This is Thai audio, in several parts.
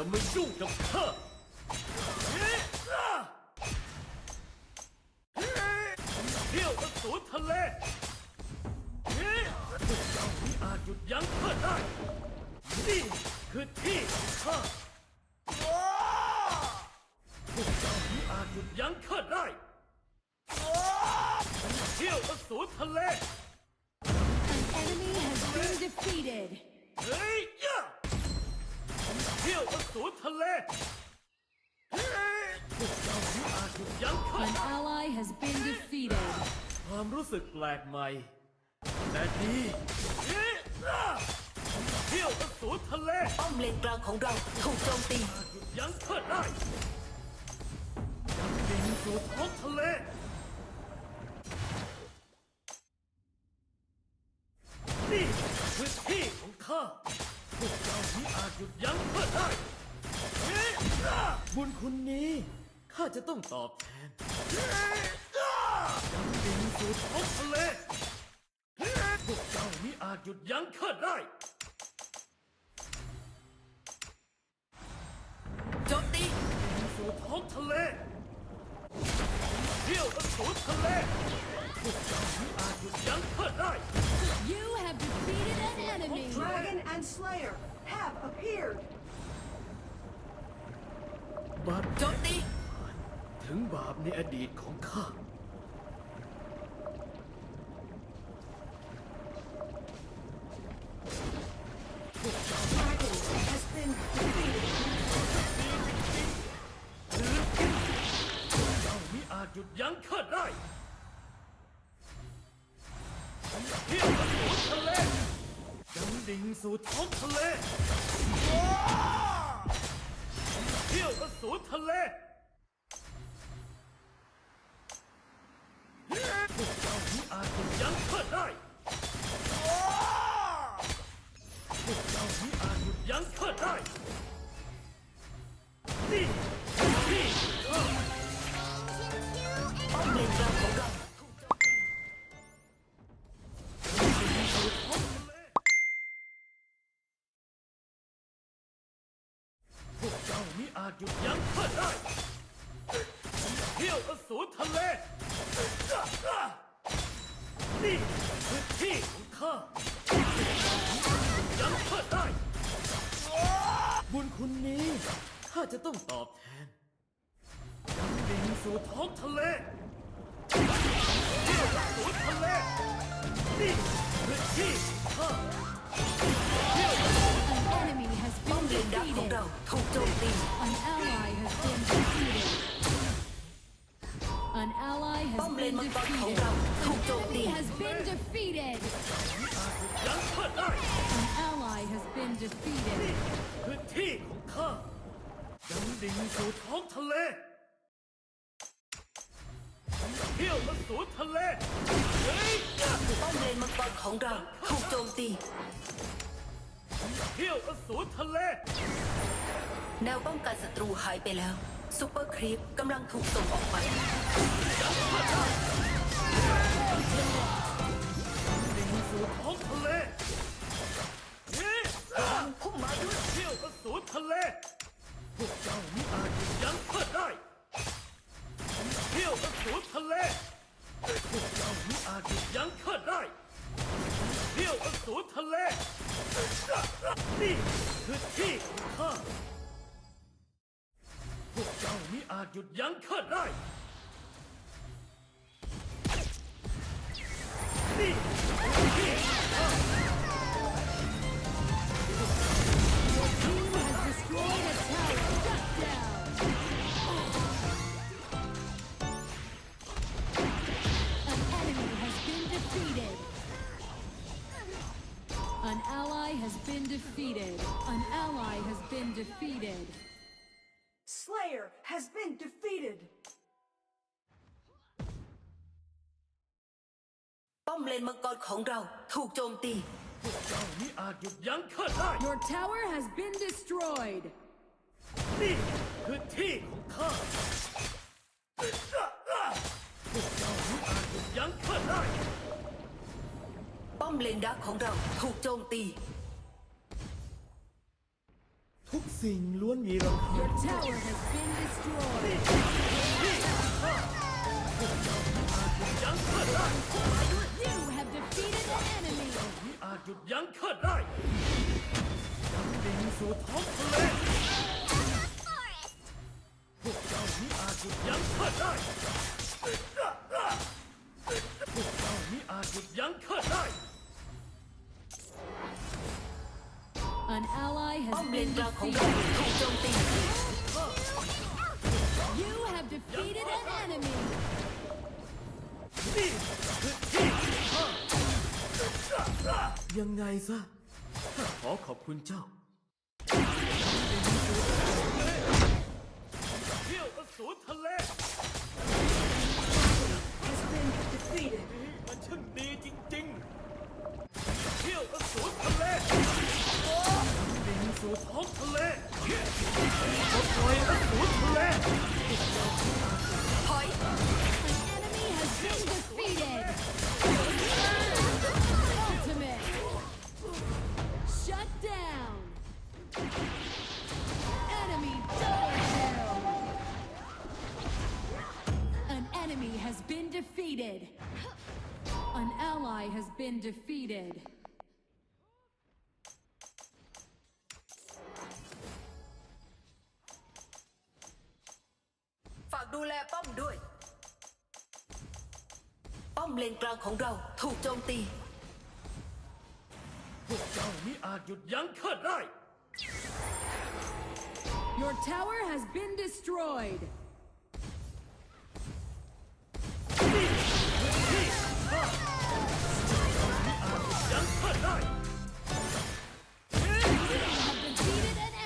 ก็อย่ามายุ่งกับข้าเที่ยวอสูรทะเลพวกเจ้าไม่อาจหยุดยั้งข้าได้ นี่คือที่ ลกใหม่ แต่ดีเที่ยวอสูรทะเล ป้อมเลนกลางของเราถูกโจมตี หยุดยั้งข้าได้ยังดิ่งสู่ท้องทะเล นี่คือที่ของข้าพวกเจ้าไม่อาจหยุดยั้งข้าได้บุญคุณนี้ ข้าจะต้องตอบแทน ยังดิ่งสู่ท้องทะเลพวกเจ้าไม่อาจหยุดยั้งข้าได้ โจมตีสู่ท้องทะเลเที่ยวอสูรทะเลพวกเจ้าไม่อาจหยุดยั้งข้าได้ You have defeated an enemy. Dragon and Slayer have appeared. บาปโจมตี ถึงบาปในอดีตของข้า ดิ่งสู่ท้องทะเลเที่ยวอสูรทะเล defeated. พื้นที่ของข้ายังดิ่งสู่ท้องทะเลเที่ยวมาสู่ทะเลเฮ้ยยะป้อมเลนมังกรของเราถูกโจมตี เที่ยวมาสู่ทะเล แนวป้องกันศัตรูหายไปแล้วซูเปอร์ครีปกำลังถูกส่งออกไปดิ่งสู่ท้องทะเลเฮ้ยยะ พุ่มไม้ด้วยเที่ยวมาสู่ทะเล พวกเจ้ามิอาจหยุดยั้งข้าได้เที่ยวมาสู่ทะเล พวกเจ้ามิอาจหยุดยั้งข้าได้เที่ยวมาสู่ทะเล นี่คือที่ของข้าพวกเจ้ามิอาจหยุดยั้ง defeated. Slayer has been defeated. ป้อมเลนมังกรของเราถูกโจมตี พวกเจ้ามิอาจหยุดยั้งข้าได้ Your tower has been destroyed. นี่คือที่ของข้าพวกเจ้ามิอาจหยุดยั้งข้าได้ ป้อมเลนดักของเราถูกโจมตี ทุกสิ่งล้วนมีราคา Your tower has been destroyed. ยั้งข้าได้ You have defeated an enemy. มิอาจหยุดยั้งข้าได้ยังดิ่งสู่ท้องทะเล ซะข้าขอขอบคุณเจ้าเที่ยวอสูรทะเล Has been defeated. มันช่างดีจริงๆเที่ยวอสูรทะเลดิ่งสู่ท้องทะเลปลดปล่อยอสูรทะเลถอย An enemy has been defeated. has been defeated. ฝากดูแลป้อมด้วย ป้อมเลนกลางของเราถูกโจมตี พวกเจ้ามิอาจหยุดยั้งข้าได้ Your tower has been destroyed.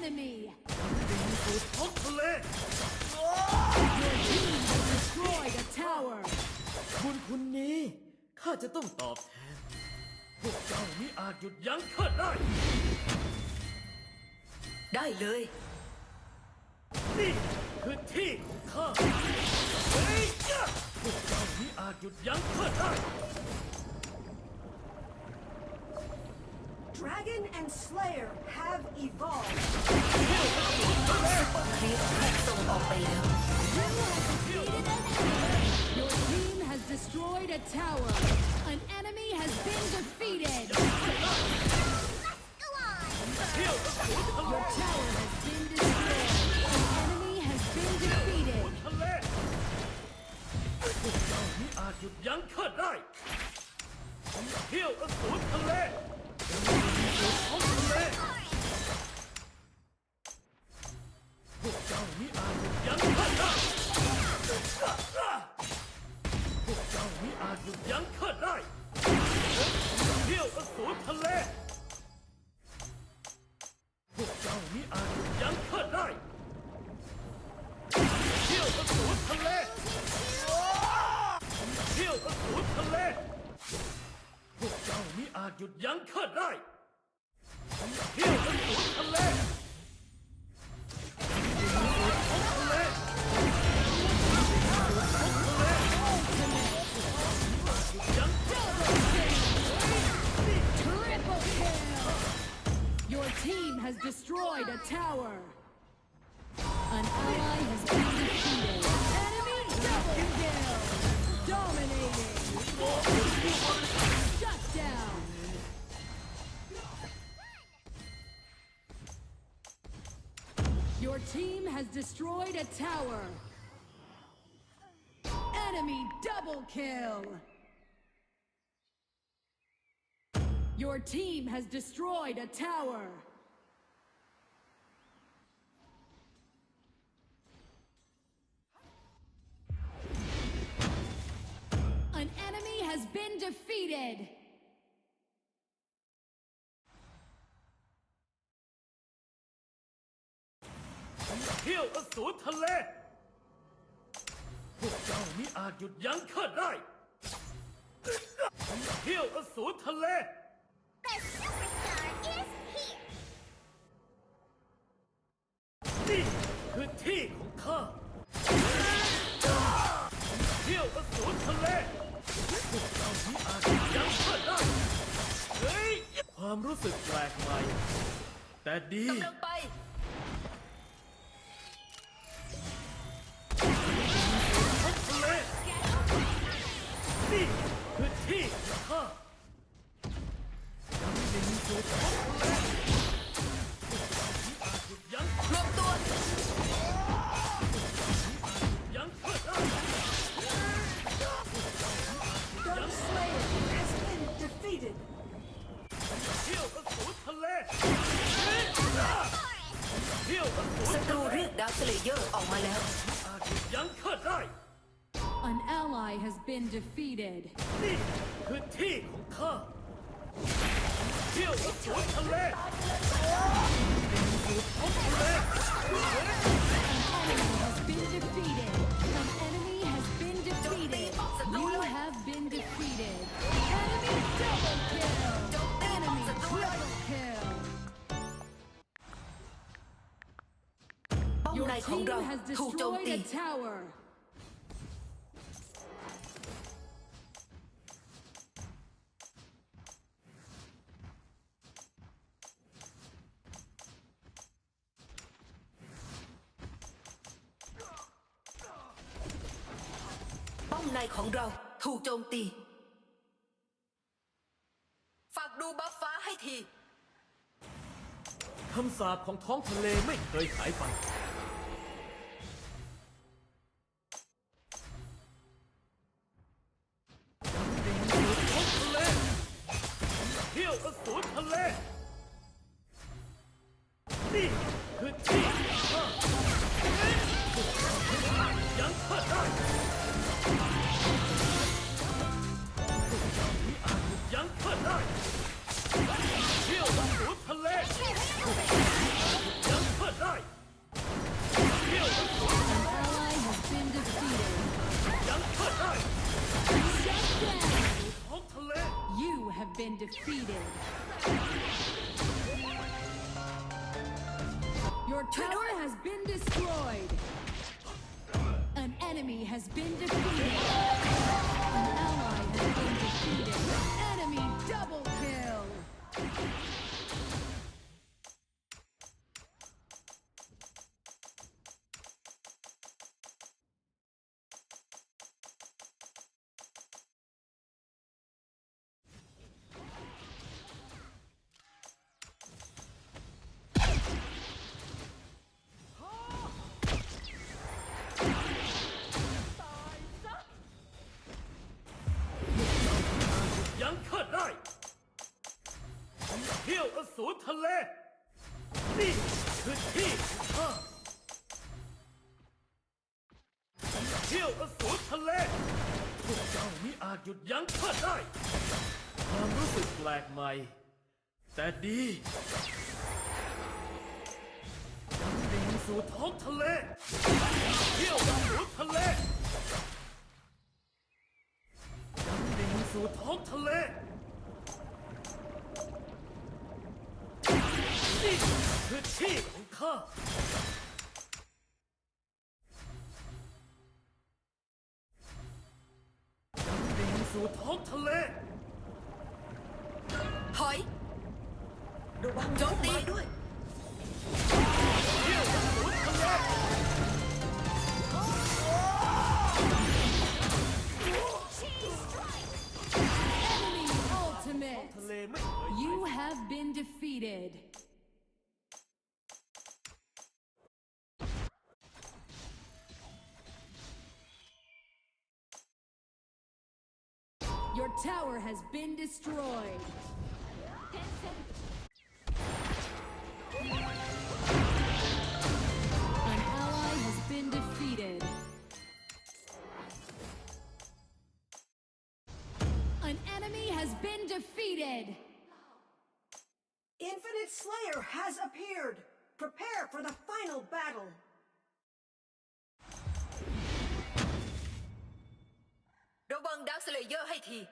Enemy. ดิ่งสู่ท้องทะเล Your team has destroyed a tower. บุญคุณนี้ ข้าจะต้องตอบแทน พวกเจ้ามิอาจหยุดยั้งข้าได้ ได้เลย นี่คือที่ของข้าเฮ้ยจ้ะพวกเจ้ามิอาจหยุดยั้งข้าได้ Dragon and Slayer have evolved. destroyed a tower. An enemy has been defeated. เที่ยวอสูรทะเล Your tower has been destroyed. An enemy has been defeated. ทะเลพวกเจ้ามิอาจหยุดยั้งข้าได้เที่ยวอสูรทะเลสู่ท้องทะเล หยุดยั้งข้าได้เที่ยวอสูรทะเลทะเลยั้ง Triple kill. Your team has destroyed a tower. Your team has destroyed a tower. Enemy double kill. Your team has destroyed a tower. An enemy has been defeated. ที่ยวอสูรทะเล พวกเจ้ามิอาจหยุดยั้งข้าได้เที่ยวอสูรทะเล The superstar is here! นี่คือที่ของข้าเที่ยวอสูรทะเล พวกเจ้ามิอาจหยุดยั้งข้าได้เฮ้ยความรู้สึกแปลกใหม่ แต่ดี กำลังไป สเลเยอร์ออกมาแล้ว อาจหยุดยั้งข้าได้ An ally has been defeated. นี่คือที่ของข้าเที่ยวอสูรทะเลสู่ท้องทะเล ของ team เรา has ถูกโจม destroyed ตี a tower. ป้อมในของเราถูกโจมตีฝากดูบัฟฟ้าให้ทีคำสาปของท้องทะเลไม่เคยหายไป has been defeated. ทะเล นี่คือที่ข้าเที่ยวอสูรทะเล พวกเจ้ามิอาจหยุดยั้งข้าได้ ความรู้สึกแปลกใหม่ แต่ดียังดิ่งสู่ท้องทะเล เที่ยวอสูรทะเลยังดิ่งสู่ท้องทะเล 可气可。tower has been destroyed. An ally has been defeated. An enemy has been defeated. Infinite Slayer has appeared. Prepare for the final battle. Đội băng Dark Slayer hay thì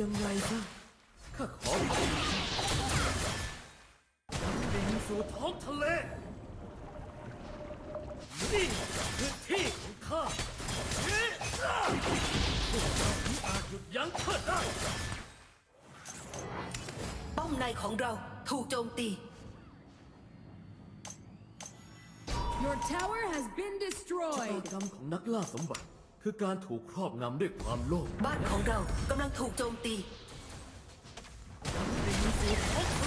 ยังไงซะข้าขอบอกดิ่งสู่ท้องทะเล นี่คือที่ของข้าพวกเจ้าไม่อาจหยุดยั้งเพิดได้ ป้อมในของเราถูกโจมตี Your tower has been ชะ destroyed. ตากรรมของนักล่าสมบัติ คือการถูกครอบงำด้วยความโลภ บ้านของเรากำลังถูกโจมตีดิ่ง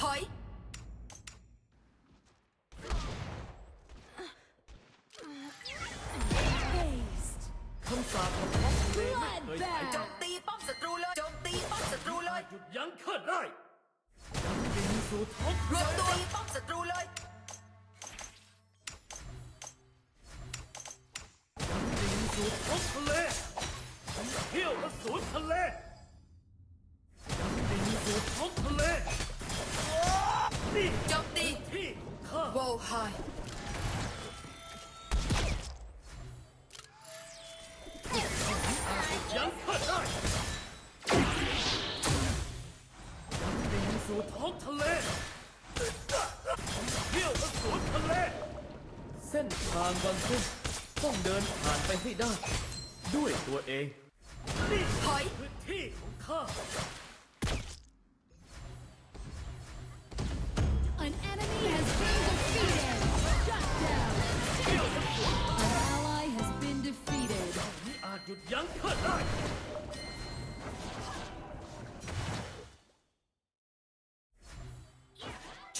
ถอย Faced. คำสาปของท้องทะเลไม่เคยหายโจไปมตีป้อมศัตรูเลยโจมตีป้อมศัตรูเลยหยุดยั้งเคิดได้ดิ่งสู่ท้องรวมตัวตีป้อมศัตรูเลยดิ่งสู่ท้องทะเลเที่ยวอสูรทะเลดิ่งสู่ท้องทะเลนี่ โจมตีที่ของข้าวอลไฮยังเคิดได้ดิ่งสู่ท้องทะเลเที่ยวอสูรทะเล เส้นทางบางเส้นต้องเดินผ่านไปให้ได้ ด้วยตัวเองนี่ถอยคือที่ของข้า ช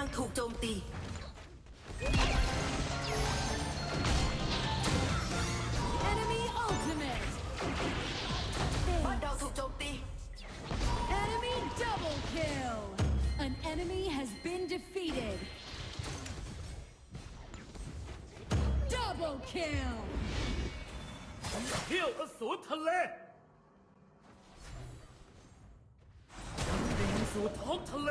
ลังถูกโจมตี Enemy ultimate. บ้านเราถูกโจมตี Enemy double kill. An enemy has been defeated. Double kill. เที่ยวอสูรทะเลดิ่งสู่ท้องทะเล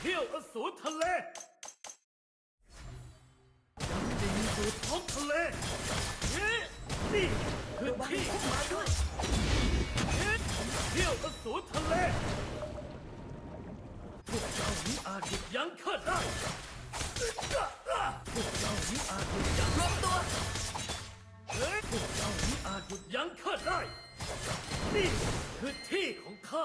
เที่ยวอสูรทะเลยังดิ่งสู่ท้องทะเลเฮ้นี่คือที่มาด้วยเฮ้เที่ยวอสูรทะเลพวกเจ้ามิอาจหยุดยั้งข้าได้พวกเจ้ามิอาจหยุดยั้งรวมตัวเฮ้พวกเจ้ามิอาจหยุดยั้งข้าได้ นี่คือที่ของข้า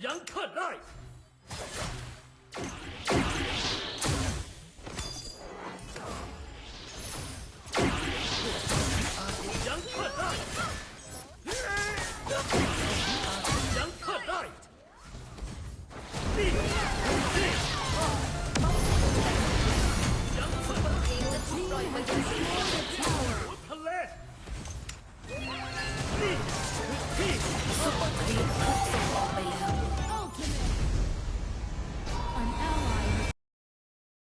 Yang.